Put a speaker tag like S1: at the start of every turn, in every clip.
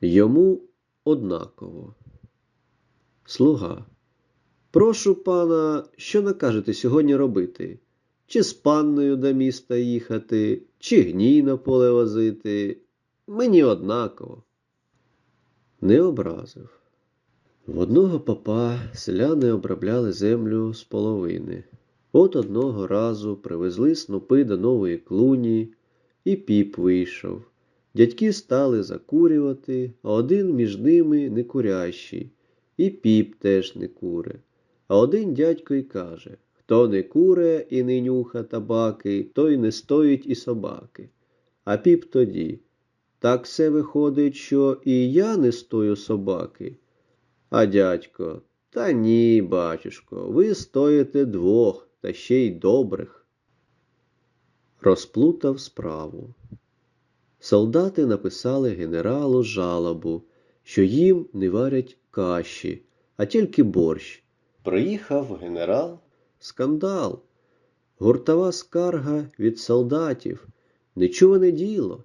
S1: Йому однаково. Слуга. Прошу пана, що накажете сьогодні робити? Чи з панною до міста їхати, чи гній на поле возити? Мені однаково. Не образив. В одного попа селяни обробляли землю з половини. От одного разу привезли снопи до нової клуні, і піп вийшов. Дядьки стали закурювати, а один між ними не курящий, і піп теж не куре. А один дядько й каже хто не куре і не нюха табаки, той не стоїть і собаки. А піп тоді. Так все виходить, що і я не стою собаки. А дядько, та ні, батюшко, ви стоїте двох, та ще й добрих. Розплутав справу. Солдати написали генералу жалобу, що їм не варять каші, а тільки борщ. Приїхав генерал, скандал, гуртова скарга від солдатів, нечуване діло.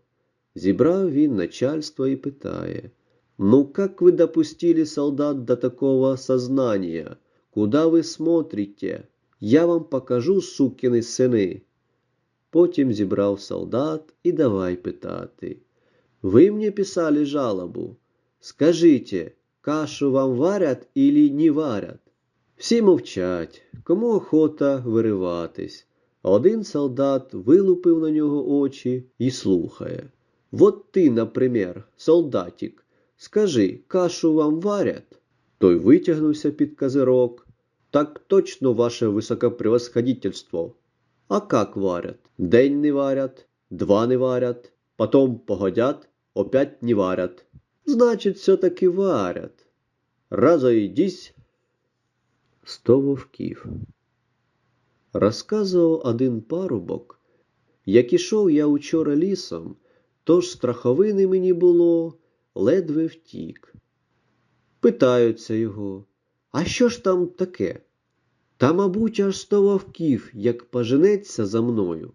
S1: Зібрав він начальство і питає, «Ну, как вы допустили солдат до такого сознания? Куда ви смотрите? Я вам покажу, сукини сини. Потім зібрав солдат і давай питати. Ви мені писали жалобу? Скажите, кашу вам варять или не варять? Всі мовчать, кому охота вириватись. Один солдат вилупив на нього очі і слухає. Вот ти, например, солдатик, скажи, кашу вам варять? Той витягнувся під козирок. Так точно, ваше високопревосходительство. А как варят? День не варят, два не варят, потом погодят, опять не варят. Значит, все-таки варят. Разойдись. Сто вовків. Розказував один парубок, як ішов я учора лісом, тож страховини мені було, ледве втік. Питаються його, а що ж там таке? Та, мабуть, аж сто вовків, як поженеться за мною.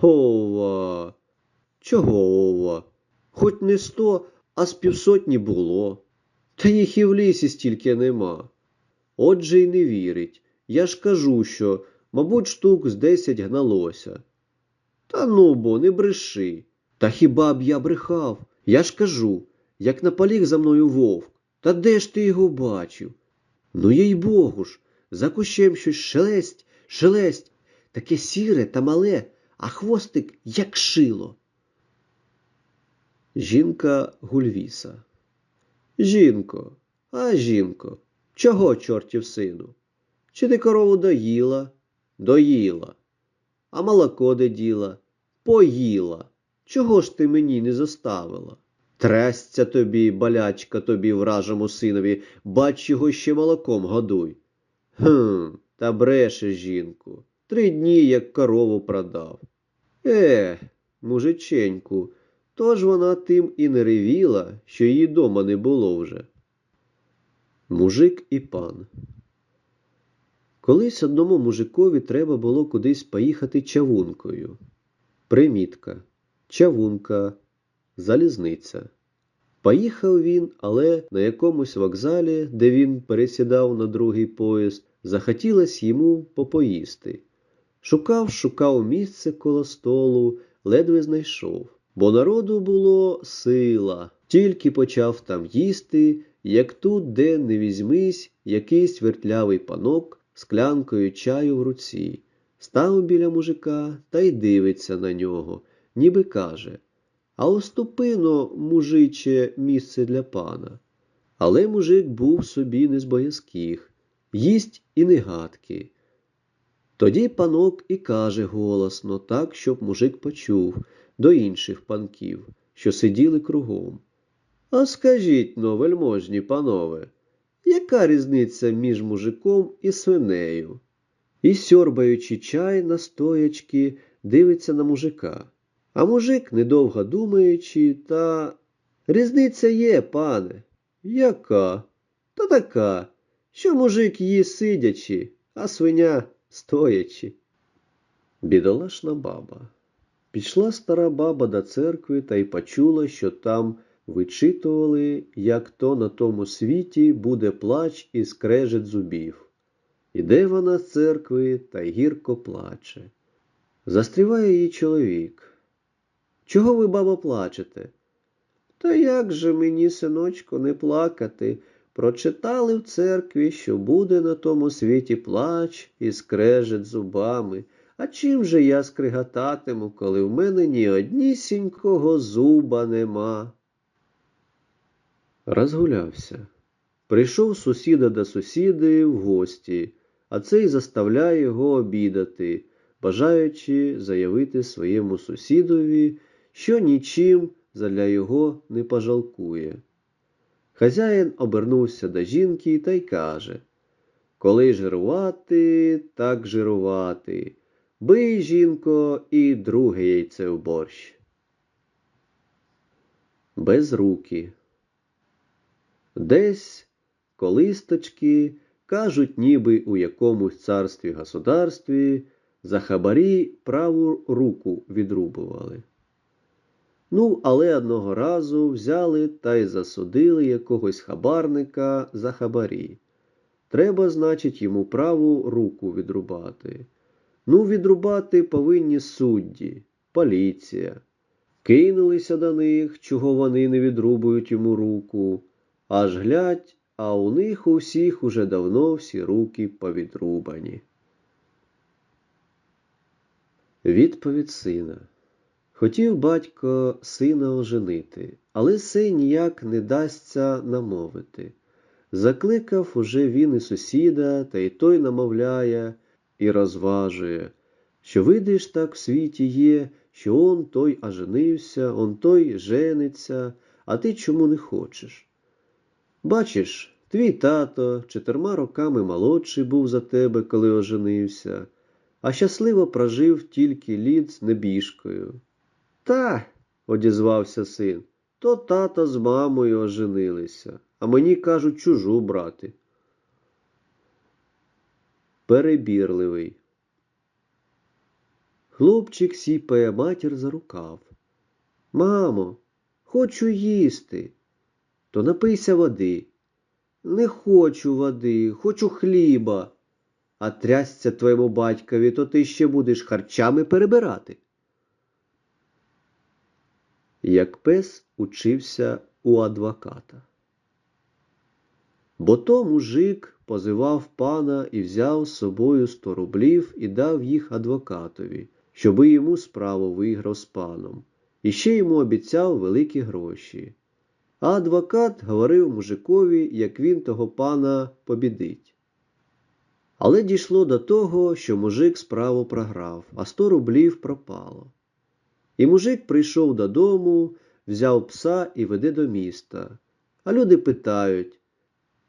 S1: Ова, чого ова? Хоч не сто, а з півсотні було. Та їх і в лісі стільки нема. Отже й не вірить. Я ж кажу, що, мабуть, штук з десять гналося. Та ну бо, не бреши. Та хіба б я брехав? Я ж кажу, як наполіг за мною вовк. Та де ж ти його бачив? Ну, їй богу ж, за кущем щось шелесть, шелесть, таке сіре та мале, а хвостик як шило. Жінка Гульвіса. Жінко, а жінко, чого чортів сину? Чи ти корову доїла? Доїла. А молоко де діла? Поїла. Чого ж ти мені не заставила? Трясця тобі, балячка тобі, вражому синові, бач його ще молоком годуй. Гм, та бреше, жінку, три дні як корову продав. Е, мужиченьку, тож вона тим і не ревіла, що її дома не було вже. Мужик і пан. Колись одному мужикові треба було кудись поїхати чавункою. Примітка. Чавунка, залізниця. Поїхав він, але на якомусь вокзалі, де він пересідав на другий поїзд, захотілось йому попоїсти. Шукав, шукав місце коло столу, ледве знайшов, бо народу було сила. Тільки почав там їсти, як тут, де не візьмись, якийсь вертлявий панок з клянкою чаю в руці. Став біля мужика та й дивиться на нього, ніби каже А оступино, мужиче, місце для пана. Але мужик був собі не з боязких, їсть і не гадки. Тоді панок і каже голосно, так, щоб мужик почув до інших панків, що сиділи кругом. А скажіть но, вельможні панове, яка різниця між мужиком і свинею? І, сьорбаючи чай на стоячки, дивиться на мужика. А мужик, недовго думаючи, та різниця є, пане. Яка? Та така, що мужик їсть сидячи, а свиня стоячи. Бідолашна баба. Пішла стара баба до церкви та й почула, що там вичитували, як то на тому світі буде плач і скрежет зубів. Іде вона з церкви та й гірко плаче. Застріває її чоловік. Чого ви, бабо, плачете? Та як же мені, синочку, не плакати? Прочитали в церкві, що буде на тому світі плач і скрежет зубами. А чим же я скриготатиму, коли в мене ні однісінького зуба нема? Розгулявся. Прийшов сусіда до сусіди в гості, а цей заставляє його обідати, бажаючи заявити своєму сусідові, що нічим задля його не пожалкує. Хазяїн обернувся до жінки та й каже Коли жирувати, так жирувати. Бий, жінко, і друге яйце в борщ. Без руки. Десь колисточки кажуть, ніби у якомусь царстві государстві за хабарі праву руку відрубували. Ну, але одного разу взяли та й засудили якогось хабарника за хабарі. Треба, значить, йому праву руку відрубати. Ну, відрубати повинні судді, поліція. Кинулися до них, чого вони не відрубують йому руку. Аж глядь, а у них у всіх уже давно всі руки повідрубані. Відповідь сина. Хотів батько сина оженити, але сей ніяк не дасться намовити. Закликав уже він і сусіда, та й той намовляє і розважує, що видиш так в світі є, що он той оженився, он той жениться, а ти чому не хочеш? Бачиш, твій тато чотирма роками молодший був за тебе, коли оженився, а щасливо прожив тільки літ небіжкою. Та, одізвався син, то тато з мамою оженилися, а мені кажуть чужу брати. Перебірливий. Хлопчик сіпає матір за рукав. Мамо, хочу їсти. То напийся води. Не хочу води, хочу хліба. А трясться твоєму батькові, то ти ще будеш харчами перебирати. Як пес учився у адвоката. Бо то мужик позивав пана і взяв з собою сто рублів і дав їх адвокатові, щоби йому справу виграв з паном, і ще йому обіцяв великі гроші. А адвокат говорив мужикові, як він того пана побідить. Але дійшло до того, що мужик справу програв, а сто рублів пропало. І мужик прийшов додому, взяв пса і веде до міста. А люди питають,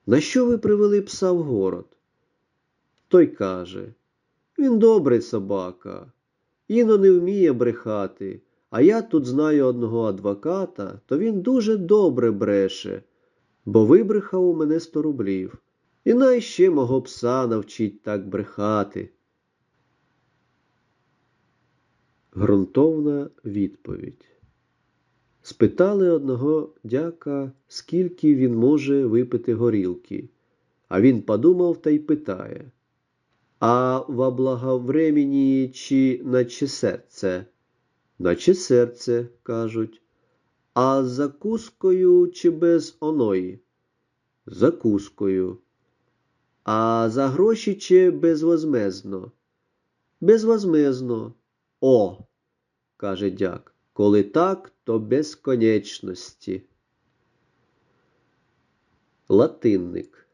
S1: на що ви привели пса в город? Той каже, він добрий собака, іно не вміє брехати, а я тут знаю одного адвоката, то він дуже добре бреше, бо вибрехав у мене сто рублів. І най ще мого пса навчить так брехати. Грунтовна відповідь. Спитали одного дяка, скільки він може випити горілки, а він подумав та й питає А во благовремені чи наче серце? Наче серце, кажуть. А з закускою чи без оної? Закускою. А за гроші чи безвозмезно? Безвозмезно. О, каже дяк, коли так, то безконечності. Латинник.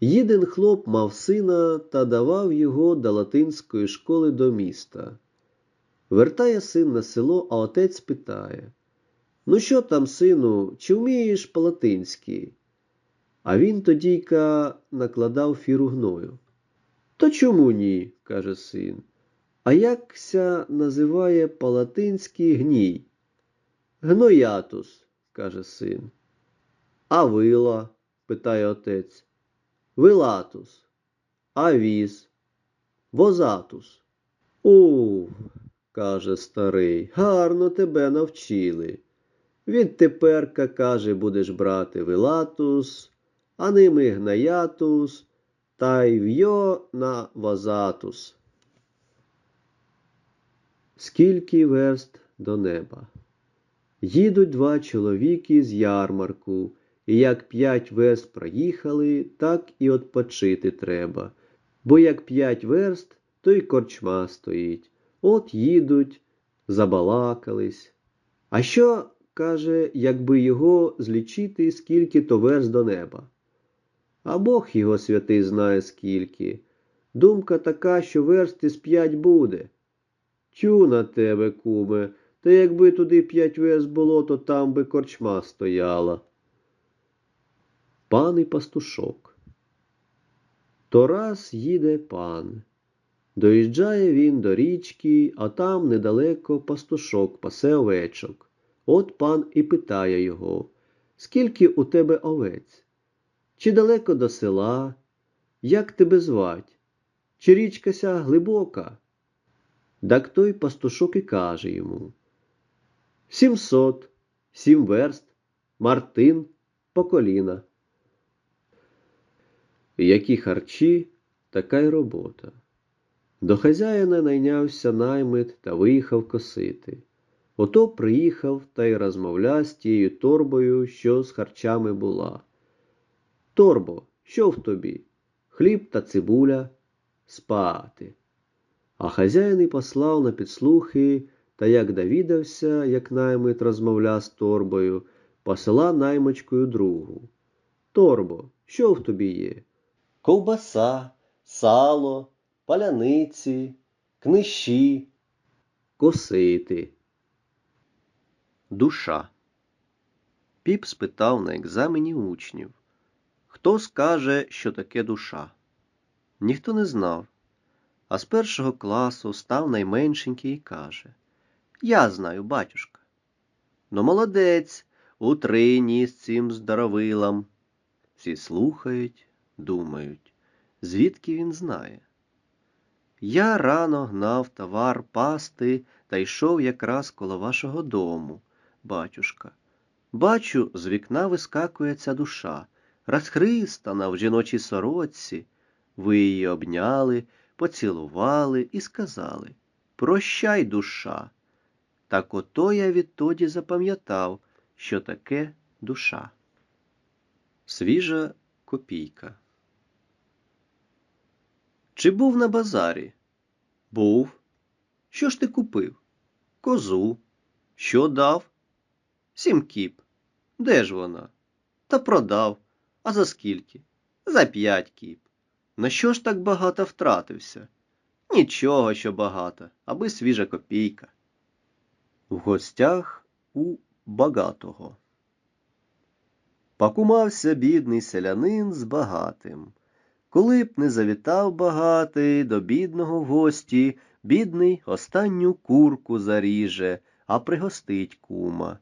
S1: Їден хлоп мав сина та давав його до латинської школи до міста. Вертає син на село, а отець питає Ну, що там, сину, чи вмієш по-латинськи? А він тодійка накладав фіру гною. То чому ні? каже син. А якся називає по-латинськи гній? Гноятус, каже син. А вила? питає отець. Вилатус. А віз? Возатус. У, каже старий, гарно тебе навчили. Відтеперка, каже, будеш брати вилатус, а ними гнаятус, та й вйо на вазатус. Скільки верст до неба? Їдуть два чоловіки з ярмарку, і як п'ять верст проїхали, так і отпочити треба. Бо як п'ять верст, то й корчма стоїть. От їдуть, забалакались. А що, каже, якби його злічити, скільки то верст до неба? А Бог його святий знає скільки. Думка така, що верст із п'ять буде. Тю на тебе, куме, та якби туди п'ять верст було, то там би корчма стояла. Пан і пастушок. То раз їде пан. Доїжджає він до річки, а там недалеко пастушок пасе овечок. От пан і питає його, скільки у тебе овець? Чи далеко до села? Як тебе звать? Чи річка ся глибока? Так той пастушок і каже йому Сімсот, сім верст, Мартин, по коліна. Які харчі, така й робота. До хазяїна найнявся наймит та виїхав косити. Ото приїхав та й розмовляв з тією торбою, що з харчами була. Торбо, що в тобі? Хліб та цибуля спати. А хазяїн і послав на підслухи, та як довідався, як наймит розмовляв з торбою, посила наймичкою другу. Торбо, що в тобі є? Ковбаса, сало, паляниці, книжі, косити. Душа. Піп спитав на екзамені учнів. Хто скаже, що таке душа? Ніхто не знав. А з першого класу став найменшенький і каже Я знаю, батюшка. Ну, молодець, утрині з цим здоровилом. Всі слухають, думають, звідки він знає. Я рано гнав товар пасти та йшов якраз коло вашого дому, батюшка. Бачу, з вікна вискакує ця душа, розхристана в жіночій сорочці. Ви її обняли, поцілували і сказали Прощай, душа. Так ото я відтоді запам'ятав, що таке душа. Свіжа копійка. Чи був на базарі? Був. Що ж ти купив? Козу. Що дав? Сім кіп. Де ж вона? Та продав. А за скільки? За п'ять кіп. На що ж так багато втратився? Нічого, що багато, аби свіжа копійка. В гостях у багатого. Пакумався бідний селянин з багатим. Коли б не завітав багатий до бідного гості, бідний останню курку заріже, а пригостить кума.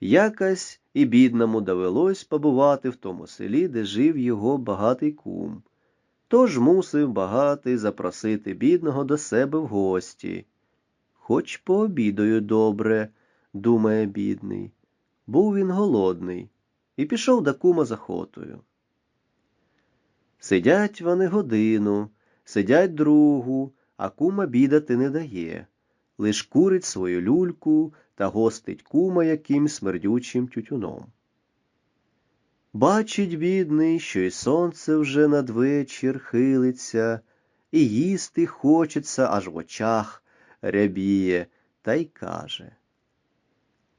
S1: Якась і бідному довелось побувати в тому селі, де жив його багатий кум. Тож мусив багатий запросити бідного до себе в гості. Хоч пообідаю добре, думає бідний. Був він голодний і пішов до кума з охотою. Сидять вони годину, сидять другу, а кума бідати не дає. Лиш курить свою люльку та гостить кума яким смердючим тютюном. Бачить, бідний, що й сонце вже надвечір хилиться, і їсти хочеться аж в очах рябіє, та й каже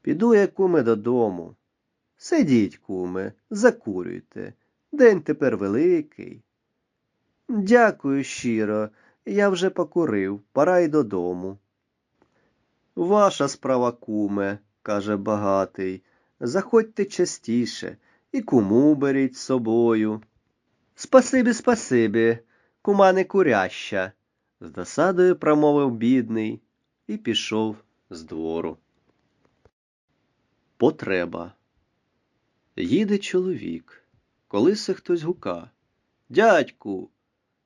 S1: Піду я, куме, додому. Сидіть, куме, закурюйте. День тепер великий. Дякую щиро, я вже покурив, пора й додому. Ваша справа, куме, каже багатий, заходьте частіше і куму беріть з собою. Спасибі, спасибі, кума не куряща, з досадою промовив бідний і пішов з двору. Потреба. Їде чоловік. Коли се хтось гука. Дядьку,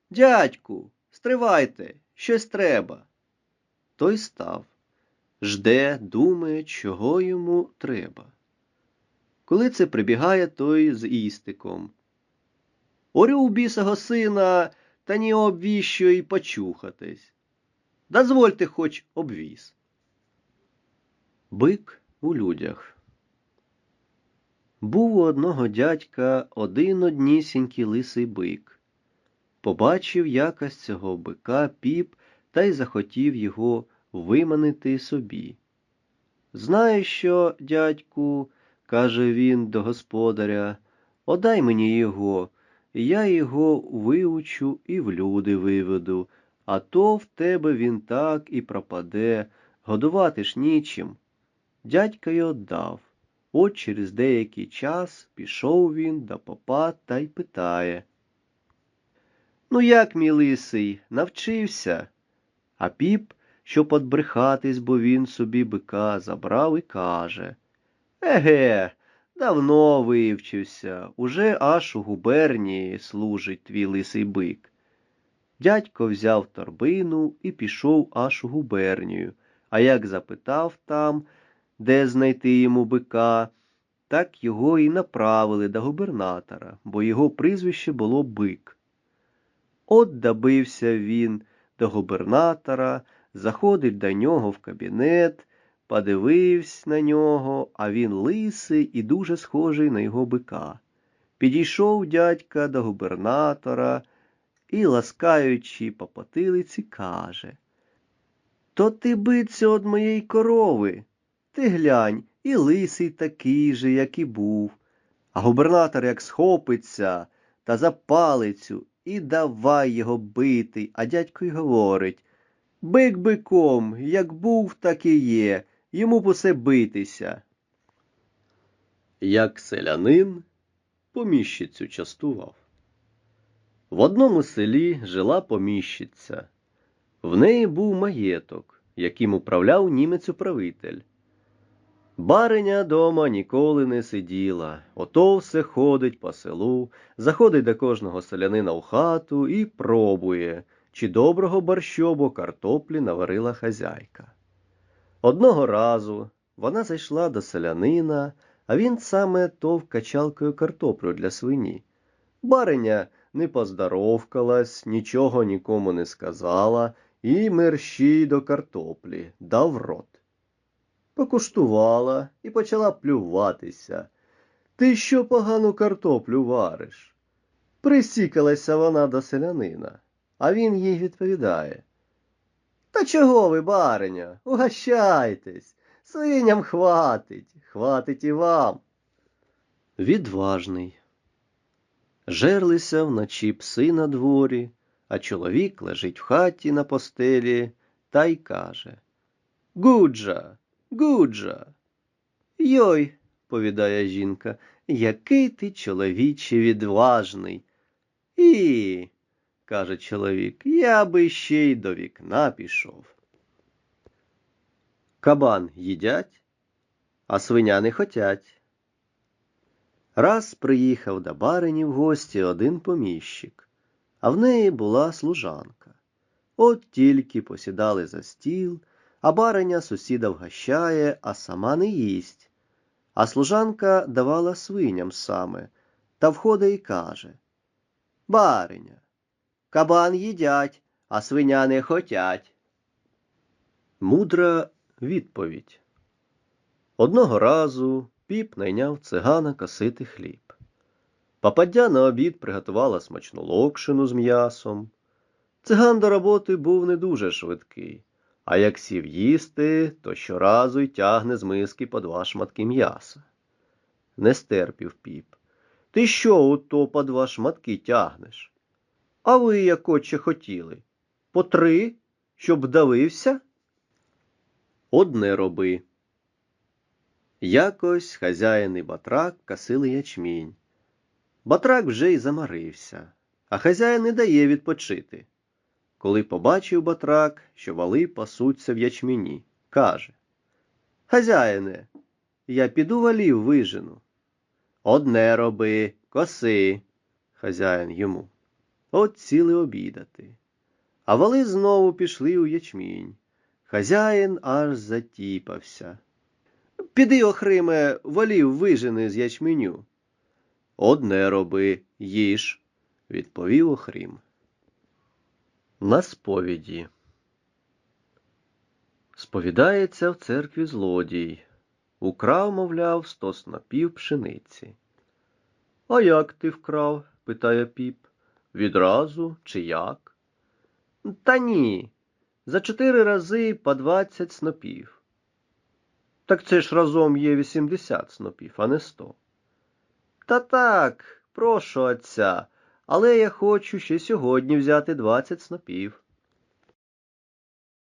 S1: дядьку, стривайте, щось треба. Той став, жде, думає, чого йому треба. Коли це прибігає той з істиком. Орю бісого сина, та ні обвіщо й почухатись. Дозвольте хоч обвіз. Бик у людях. Був у одного дядька один однісінький лисий бик. Побачив якось цього бика піп та й захотів його виманити собі. Знаю, що, дядьку, каже він до господаря, одай мені його, я його виучу і в люди виведу, а то в тебе він так і пропаде, годувати ж нічим. Дядька й отдав. От через деякий час пішов він до попа та й питає. Ну, як, мій лисий, навчився? А піп, щоб подбрехатись, бо він собі бика забрав і каже. Еге, давно вивчився, уже аж у губернії служить твій лисий бик. Дядько взяв торбину і пішов аж у губернію, а як запитав там, де знайти йому бика, так його і направили до губернатора, бо його прізвище було бик. От добився він до губернатора, заходить до нього в кабінет, подивився на нього, а він лисий і дуже схожий на його бика. Підійшов дядька до губернатора і, ласкаючи по потилиці, каже То ти биться од моєї корови. Ти глянь, і лисий такий же, як і був. А губернатор як схопиться та за палицю і давай його бити, а дядько й говорить Бик биком, як був, так і є, йому б усе битися. Як селянин поміщицю частував. В одному селі жила поміщиця. В неї був маєток, яким управляв німець-управитель. Бариня дома ніколи не сиділа, ото все ходить по селу, заходить до кожного селянина в хату і пробує, чи доброго борщу або картоплі наварила хазяйка. Одного разу вона зайшла до селянина, а він саме тов качалкою картоплю для свині. Бариня не поздоровкалась, нічого нікому не сказала і мерщій до картоплі дав рот покуштувала і почала плюватися. Ти що погану картоплю вариш? Присікалася вона до селянина, а він їй відповідає. Та чого ви, бариня, угощайтесь, свиням хватить, хватить і вам. Відважний. Жерлися вночі пси на дворі, а чоловік лежить в хаті на постелі та й каже Гуджа, Гуджа. Йой, повідає жінка, який ти чоловіче відважний. І, каже чоловік, я би ще й до вікна пішов. Кабан їдять, а свиня не хотять. Раз приїхав до барині в гості один поміщик, а в неї була служанка. От тільки посідали за стіл, а бариня сусіда вгощає, а сама не їсть. А служанка давала свиням саме, та входить і каже Бариня, кабан їдять, а свиня не хотять. Мудра відповідь. Одного разу піп найняв цигана косити хліб. Попаддя на обід приготувала смачну локшину з м'ясом. Циган до роботи був не дуже швидкий. А як сів їсти, то щоразу й тягне з миски по два шматки м'яса. Не стерпів піп. Ти що ото по два шматки тягнеш? А ви, як отче, хотіли? По три, щоб давився? Одне роби. Якось хазяїн і батрак касили ячмінь. Батрак вже й замарився, а хазяїн не дає відпочити. Коли побачив батрак, що вали пасуться в ячміні, каже Хазяїне, я піду валів вижену. Одне роби, коси, хазяїн йому. От ціли обідати. А вали знову пішли у ячмінь. Хазяїн аж затіпався. Піди, Охриме, волів вижени з ячменю. Одне роби, їж, відповів Охрім. На сповіді. Сповідається в церкві злодій. Украв, мовляв, сто снопів пшениці. А як ти вкрав? питає піп. Відразу чи як? Та ні. За чотири рази по двадцять снопів. Так це ж разом є вісімдесят снопів, а не сто. Та так, прошу отця, але я хочу ще сьогодні взяти двадцять снопів.